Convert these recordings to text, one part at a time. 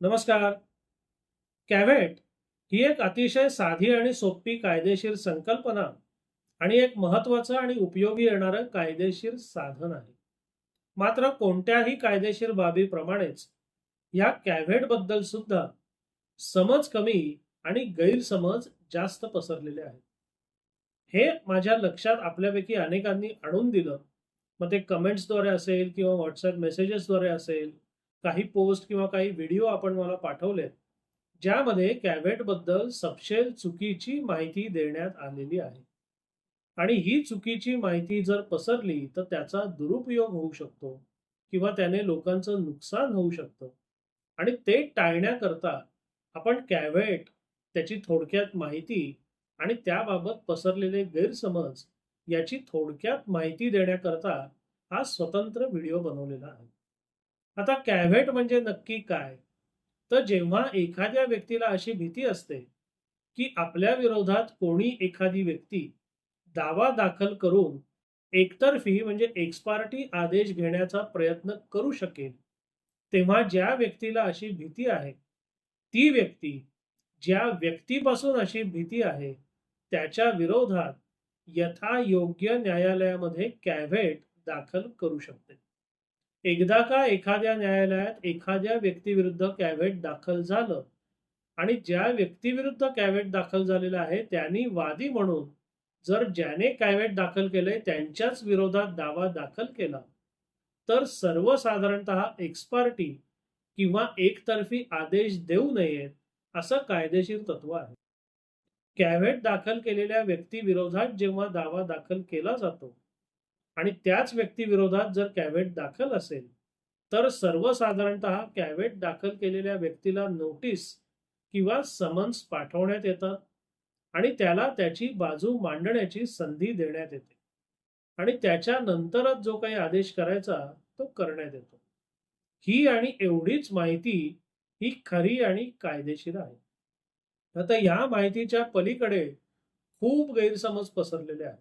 नमस्कार. कॅव्हेट ही एक अतिशय साधी आणि सोपी कायदेशीर संकल्पना आणि एक महत्वाचं आणि उपयोगी येणारं कायदेशीर साधन आहे. मात्र कोणत्याही कायदेशीर बाबीप्रमाणेच या कॅव्हेटबद्दल सुद्धा समज कमी आणि गैरसमज जास्त पसरलेले आहेत. हे माझ्या लक्षात आपल्यापैकी अनेकांनी आणून दिलं. मग ते कमेंट्सद्वारे असेल किंवा व्हॉट्सअप मेसेजेसद्वारे असेल काही पोस्ट किंवा काही व्हिडिओ आपण मला पाठवलेत ज्यामध्ये कॅव्हेटबद्दल सपशेल चुकीची माहिती देण्यात आलेली आहे. आणि ही चुकीची माहिती जर पसरली तर त्याचा दुरुपयोग होऊ शकतो किंवा त्याने लोकांचं नुकसान होऊ शकतं. आणि ते टाळण्याकरता आपण कॅव्हेट त्याची थोडक्यात माहिती आणि त्याबाबत पसरलेले गैरसमज याची थोडक्यात माहिती देण्याकरता हा स्वतंत्र व्हिडिओ बनवलेला आहे. आता कॅव्हेट म्हणजे नक्की काय? तर जेव्हा एखाद्या व्यक्तीला अशी भीती असते की आपल्या विरोधात कोणी एखादी व्यक्ती दावा दाखल करून एकतर्फी म्हणजे एक्सपार्टी आदेश घेण्याचा प्रयत्न करू शकेल तेव्हा ज्या व्यक्तीला अशी भीती आहे ती व्यक्ती ज्या व्यक्तीपासून अशी भीती आहे त्याच्या विरोधात यथायोग्य न्यायालयामध्ये कॅव्हेट दाखल करू शकते. एकदा का एखाद्या न्यायालयात एखाद्या व्यक्तीविरुद्ध कॅव्हेट दाखल झालं आणि ज्या व्यक्तीविरुद्ध कॅव्हेट दाखल झालेलं आहे त्यांनी वादी म्हणून जर ज्याने कॅव्हेट दाखल केलंय त्यांच्याच विरोधात दावा दाखल केला. तर सर्वसाधारणतः एक्सपार्टी किंवा एकतर्फी आदेश देऊ नयेत असं कायदेशीर तत्व आहे. कॅव्हेट दाखल केलेल्या व्यक्तीविरोधात जेव्हा दावा दाखल केला जातो आणि त्याच व्यक्तीविरोधात जर कॅव्हेट दाखल असेल तर सर्वसाधारणतः कॅव्हेट दाखल केलेल्या व्यक्तीला नोटीस किंवा समन्स पाठवण्यात येतात आणि त्याला त्याची बाजू मांडण्याची संधी देण्यात येते. आणि त्याच्यानंतरच जो काही आदेश करायचा तो करण्यात येतो. ही आणि एवढीच माहिती ही खरी आणि कायदेशीर आहे. आता या माहितीच्या पलीकडे खूप गैरसमज पसरलेले आहेत.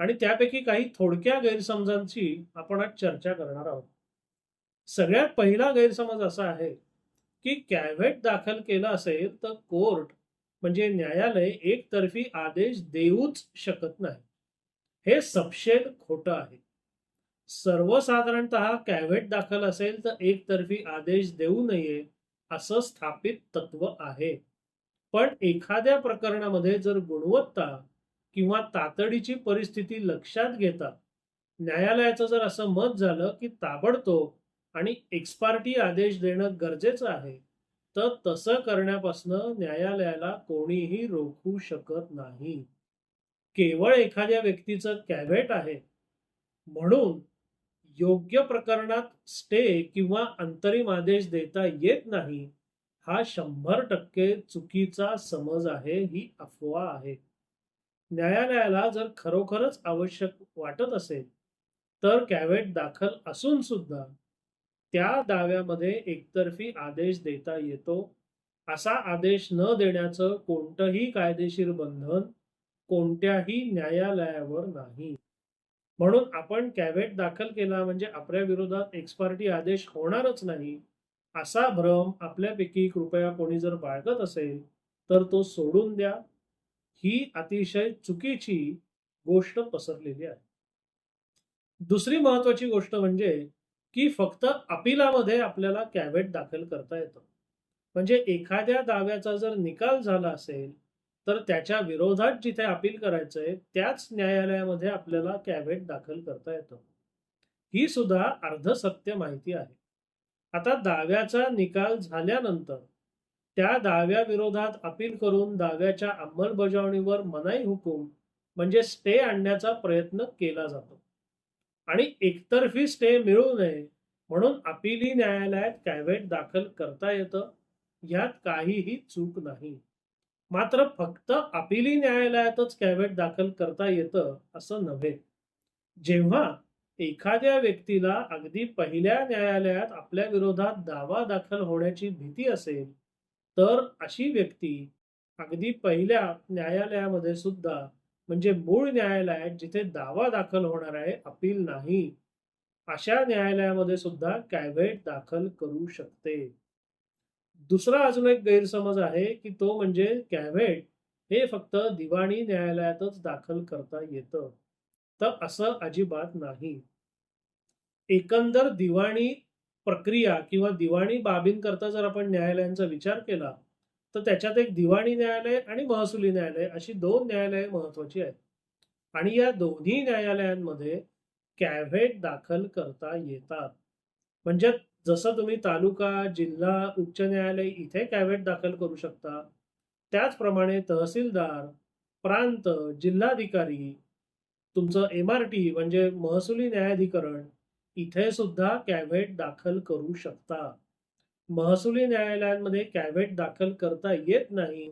आणि त्यापैकी काही थोडक्या गैरसमजांची आपण आज चर्चा करणार आहोत. सगळ्यात पहिला गैरसमज असा आहे की कॅव्हेट दाखल केला असेल तर कोर्ट म्हणजे न्यायालय एकतर्फी आदेश देऊच शकत नाही. हे सपशेल खोटं आहे. सर्वसाधारणतः कॅव्हेट दाखल असेल तर एकतर्फी आदेश देऊ नये असं स्थापित तत्व आहे. पण एखाद्या प्रकरणामध्ये जर गुणवत्ता किंवा तातडीची परिस्थिती लक्षात घेता न्यायालयाचं जर असं मत झालं की ताबडतोब आणि एक्सपार्टी आदेश देणं गरजेचं आहे तर तसं करण्यापासून न्यायालयाला कोणीही रोखू शकत नाही. केवळ एखाद्या व्यक्तीचं कॅव्हेट आहे. म्हणून योग्य प्रकरणात स्टे किंवा अंतरिम आदेश देता येत नाही हा शंभर टक्के चुकीचा समज आहे ही अफवा आहे. न्यायालयाला जर खरोखरच आवश्यक वाटत असेल तर कॅव्हेट दाखल असून सुद्धा त्या दाव्यामध्ये एकतर्फी आदेश देता येतो. असा आदेश न देण्याचं कोणतंही कायदेशीर बंधन कोणत्याही न्यायालयावर नाही. म्हणून आपण कॅव्हेट दाखल केला म्हणजे आपल्या विरोधात एक्सपार्टी आदेश होणारच नाही असा भ्रम आपल्यापैकी कृपया कोणी जर बाळगत असेल तर तो सोडून द्या. ही अतिशय चुकीची गोष्ट पसरलेली आहे. दुसरी महत्वाची गोष्ट म्हणजे की फक्त अपिलामध्ये आपल्याला कॅव्हेट दाखल करता येतं. म्हणजे एखाद्या दाव्याचा जर निकाल झाला असेल तर त्याच्या विरोधात जिथे अपील करायचंय त्याच न्यायालयामध्ये आपल्याला कॅव्हेट दाखल करता येतं. ही सुद्धा अर्धसत्य माहिती आहे. आता दाव्याचा निकाल झाल्यानंतर त्या दाव्याविरोधात अपील करून दाव्याच्या अंमलबजावणीवर मनाई हुकूम म्हणजे स्टे आणण्याचा प्रयत्न केला जातो. आणि एकतर्फी स्टे मिळू नये म्हणून अपिली न्यायालयात कॅव्हेट दाखल करता येतं यात काहीही चूक नाही. मात्र फक्त अपिली न्यायालयातच कॅव्हेट दाखल करता येतं असं नव्हे. जेव्हा एखाद्या व्यक्तीला अगदी पहिल्या न्यायालयात आपल्या विरोधात दावा दाखल होण्याची भीती असेल तर अशी व्यक्ती अगदी पहिल्या न्यायालयामध्ये सुद्धा म्हणजे मूळ न्यायालयात जिथे दावा दाखल होणार आहे अपील नाही अशा न्यायालयामध्ये सुद्धा कॅव्हेट दाखल करू शकते. दुसरा अजून एक गैरसमज आहे की तो म्हणजे कॅव्हेट हे फक्त दिवाणी न्यायालयातच दाखल करता येतं. तर असं अजिबात नाही. एकंदर दिवाणी प्रक्रिया किंवा दिवाणी बाबींकरता जर आपण न्यायालयांचा विचार केला तर त्याच्यात एक दिवाणी न्यायालय आणि महसुली न्यायालय अशी दोन न्यायालये महत्वाची आहेत. आणि या दोन्ही न्यायालयांमध्ये कॅव्हेट दाखल करता येतात. म्हणजे जसं तुम्ही तालुका जिल्हा उच्च न्यायालय इथे कॅव्हेट दाखल करू शकता त्याचप्रमाणे तहसीलदार प्रांत जिल्हाधिकारी तुमचं एम आर टी म्हणजे महसुली न्यायाधिकरण इथे सुद्धा कॅव्हेट दाखल करू शकता. महसुली न्यायालयांमध्ये कॅव्हेट दाखल करता येत नाही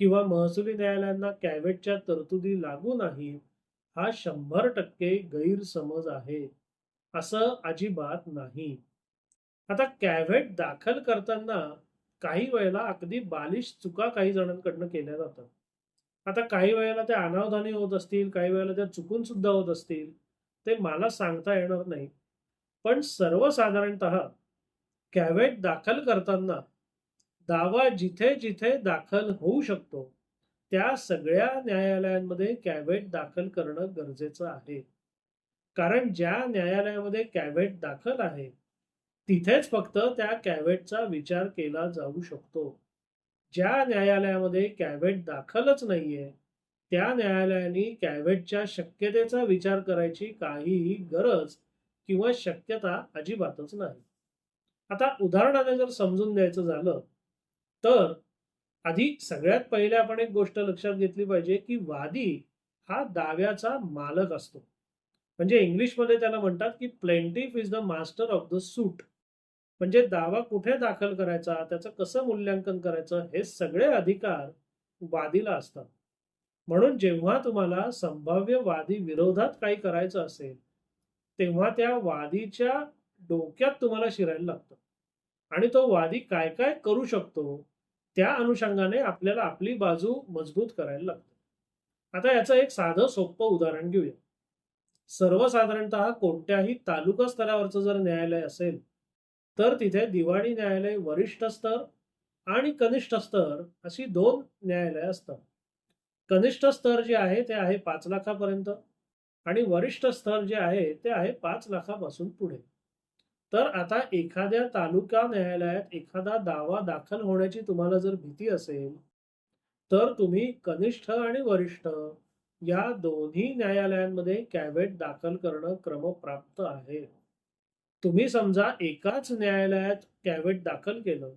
किंवा महसुली न्यायालयांना कॅव्हेटच्या तरतुदी लागू नाही हा शंभर टक्के गैरसमज आहे असं अजिबात नाही. आता कॅव्हेट दाखल करताना काही वेळेला अगदी बालिश चुका काही जणांकडनं केल्या जातात. आता काही वेळेला त्या अनावधानी होत असतील काही वेळेला त्या चुकून सुद्धा होत असतील ते मला सांगता येणार नाही. पण सर्वसाधारणत कॅव्हेट दाखल करताना दावा जिथे जिथे दाखल होऊ शकतो त्या सगळ्या न्यायालयांमध्ये कॅव्हेट दाखल करणं गरजेचं आहे. कारण ज्या न्यायालयामध्ये कॅव्हेट दाखल आहे तिथेच फक्त त्या कॅव्हेटचा विचार केला जाऊ शकतो. ज्या न्यायालयामध्ये कॅव्हेट दाखलच नाहीये त्या न्यायालयाने कॅव्हेटच्या शक्यतेचा विचार करायची काहीही गरज किंवा शक्यता अजिबातच नाही. आता उदाहरणाने जर समजून द्यायचं झालं तर आधी सगळ्यात पहिले आपण एक गोष्ट लक्षात घेतली पाहिजे की वादी हा दाव्याचा मालक असतो. म्हणजे इंग्लिशमध्ये त्याला म्हणतात की plaintiff is the master of the suit म्हणजे दावा कुठे दाखल करायचा त्याचं कसं मूल्यांकन करायचं हे सगळे अधिकार वादीला असतात. म्हणून जेव्हा तुम्हाला संभाव्य वादी विरोधात काही करायचं असेल तेव्हा त्या वादीच्या डोक्यात तुम्हाला शिरायला लागतं. आणि तो वादी काय काय करू शकतो त्या अनुषंगाने आपल्याला आपली बाजू मजबूत करायला लागते. आता याचं एक साधं सोपं उदाहरण घेऊया. सर्वसाधारणतः कोणत्याही तालुका स्तरावरचं जर न्यायालय असेल तर तिथे दिवाणी न्यायालय वरिष्ठ स्तर आणि कनिष्ठ स्तर अशी दोन न्यायालय असतात. कनिष्ठ स्तर जे आहे ते आहे पाच लाखापर्यंत. आणि वरिष्ठ स्तर जे आहे ते आहे पाच लाखापासून पुढे. तर आता एखाद्या तालुका न्यायालयात एखादा दावा दाखल होण्याची तुम्हाला जर भीती असेल तर तुम्ही कनिष्ठ आणि वरिष्ठ या दोन्ही न्यायालयांमध्ये कॅवेट दाखल करणं क्रमप्राप्त आहे. तुम्ही समजा एकाच न्यायालयात कॅवेट दाखल केलं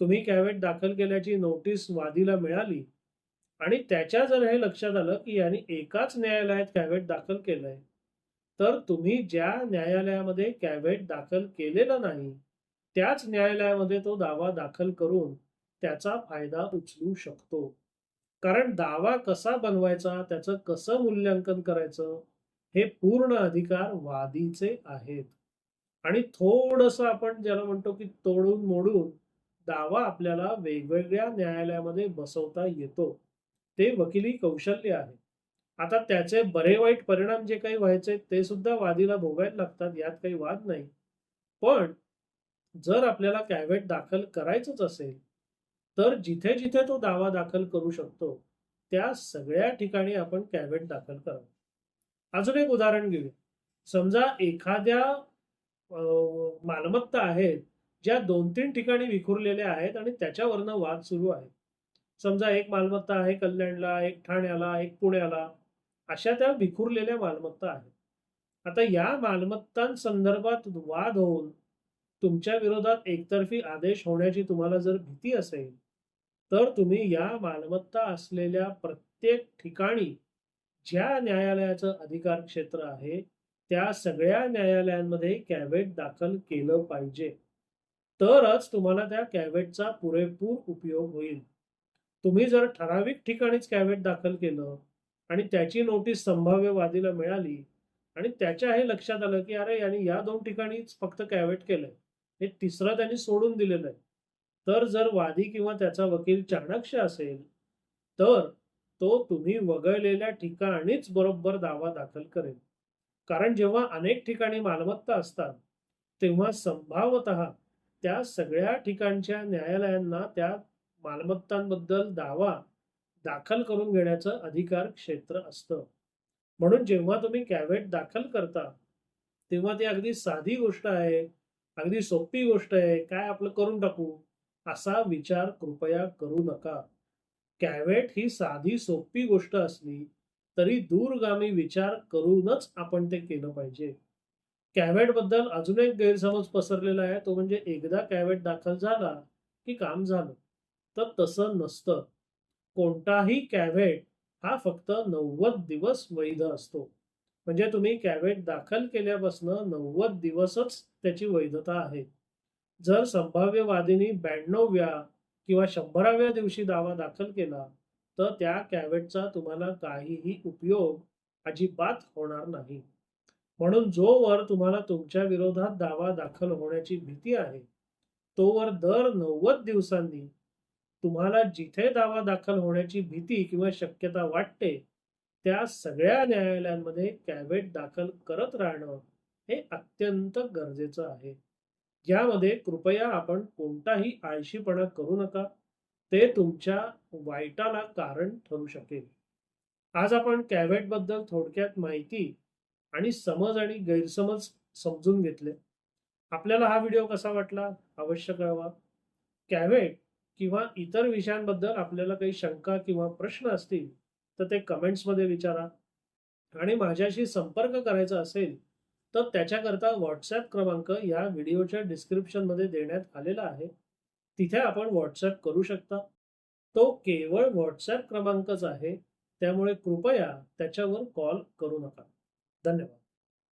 तुम्ही कॅवेट दाखल केल्याची नोटीस वादीला मिळाली आणि त्याच्या जर हे लक्षात आलं की यांनी एकाच न्यायालयात कॅव्हेट दाखल केलंय तर तुम्ही ज्या न्यायालयामध्ये कॅव्हेट दाखल केलेलं नाही त्याच न्यायालयामध्ये तो दावा दाखल करून त्याचा फायदा उचलू शकतो. कारण दावा कसा बनवायचा त्याचं कसं मूल्यांकन करायचं हे पूर्ण अधिकार वादीचे आहेत. आणि थोडस आपण ज्याला म्हणतो की तोडून मोडून दावा आपल्याला वेगवेगळ्या न्यायालयामध्ये बसवता येतो. ते वकिली कौशल्य आहे. आता त्याचे बरे वाईट परिणाम जे काही व्हायचे ते सुद्धा वादीला भोगायला लागतात यात काही वाद नाही. पण जर आपल्याला कॅव्हेट दाखल करायचंच असेल तर जिथे जिथे तो दावा दाखल करू शकतो त्या सगळ्या ठिकाणी आपण कॅव्हेट दाखल करावं. अजून एक उदाहरण घेऊ समजा एखाद्या मालमत्ता आहेत ज्या दोन तीन ठिकाणी विखुरलेल्या आहेत आणि त्याच्यावरनं वाद सुरू आहे. समजा एक मालमत्ता आहे कल्याणला एक ठाण्याला एक पुण्याला अशा त्या विखुरलेल्या मालमत्ता आहेत. आता या मालमत्तांसंदर्भात वाद होऊन तुमच्या विरोधात एकतर्फी आदेश होण्याची तुम्हाला जर भीती असेल तर तुम्ही या मालमत्ता असलेल्या प्रत्येक ठिकाणी ज्या न्यायालयाचं अधिकार क्षेत्र आहे त्या सगळ्या न्यायालयांमध्ये कॅव्हेट दाखल केलं पाहिजे. तरच तुम्हाला त्या कॅव्हेटचा पुरेपूर उपयोग होईल. तुम्ही जर ठराविक ठिकाणीच कॅव्हेट दाखल केलं आणि त्याची नोटीस संभाव्य वादीला मिळाली आणि त्याच्या हे लक्षात आलं की अरे यांनी या दोन ठिकाणीच फक्त कॅव्हेट केलंय. हे तिसरं त्यांनी सोडून दिलेलं आहे. तर जर वादी किंवा त्याचा वकील चाणक्ष असेल तर तो तुम्ही वगळलेल्या ठिकाणीच बरोबर दावा दाखल करेल. कारण जेव्हा अनेक ठिकाणी मालमत्ता असतात तेव्हा संभावत त्या सगळ्या ठिकाणच्या न्यायालयांना त्या मालमत्तांबद्दल दावा दाखल करून घेण्याचं अधिकार क्षेत्र असतं. म्हणून जेव्हा तुम्ही कॅव्हेट दाखल करता तेव्हा ती अगदी साधी गोष्ट आहे अगदी सोपी गोष्ट आहे काय आपलं करून टाकू? असा विचार कृपया करू नका. कॅव्हेट ही साधी सोपी गोष्ट असली तरी दूरगामी विचार करूनच आपण ते केलं पाहिजे. कॅव्हेटबद्दल अजून एक गैरसमज पसरलेला आहे तो म्हणजे एकदा कॅव्हेट दाखल झाला की काम झालं. तर तसं नसतं. कोणताही कॅव्हेट हा फक्त नव्वद दिवस वैध असतो. म्हणजे तुम्ही कॅव्हेट दाखल केल्यापासून नव्वद दिवसच त्याची वैधता आहे. जर संभाव्य वादिनी ब्याण्णवव्या किंवा शंभराव्या दिवशी दावा दाखल केला तर त्या कॅव्हेटचा तुम्हाला काहीही उपयोग अजिबात होणार नाही. म्हणून जोवर तुम्हाला तुमच्या विरोधात दावा दाखल होण्याची भीती आहे तोवर दर नव्वद दिवसांनी तुम्हाला जिथे दावा दाखल होण्याची भीती किंवा शक्यता वाटते त्या सगळ्या न्यायालयांमध्ये कॅव्हेट दाखल करत राहणं हे अत्यंत गरजेचं आहे. यामध्ये कृपया आपण कोणताही आळशीपणा करू नका. ते तुमच्या वाईटाला कारण ठरू शकेल. आज आपण कॅव्हेटबद्दल थोडक्यात माहिती आणि समज आणि गैरसमज समजून घेतले. आपल्याला हा व्हिडिओ कसा वाटला? अवश्य कळवा. कॅव्हेट किंवा इतर विषयांबद्दल आपल्याला काही शंका किंवा प्रश्न असतील तर ते कमेंट्समध्ये विचारा. आणि माझ्याशी संपर्क करायचा असेल तर त्याच्याकरता व्हॉट्सॲप क्रमांक या व्हिडिओच्या डिस्क्रिप्शनमध्ये देण्यात आलेला आहे. तिथे आपण व्हॉट्सॲप करू शकता. तो केवळ व्हॉट्सॲप क्रमांकच आहे. त्यामुळे कृपया त्याच्यावर कॉल करू नका. धन्यवाद.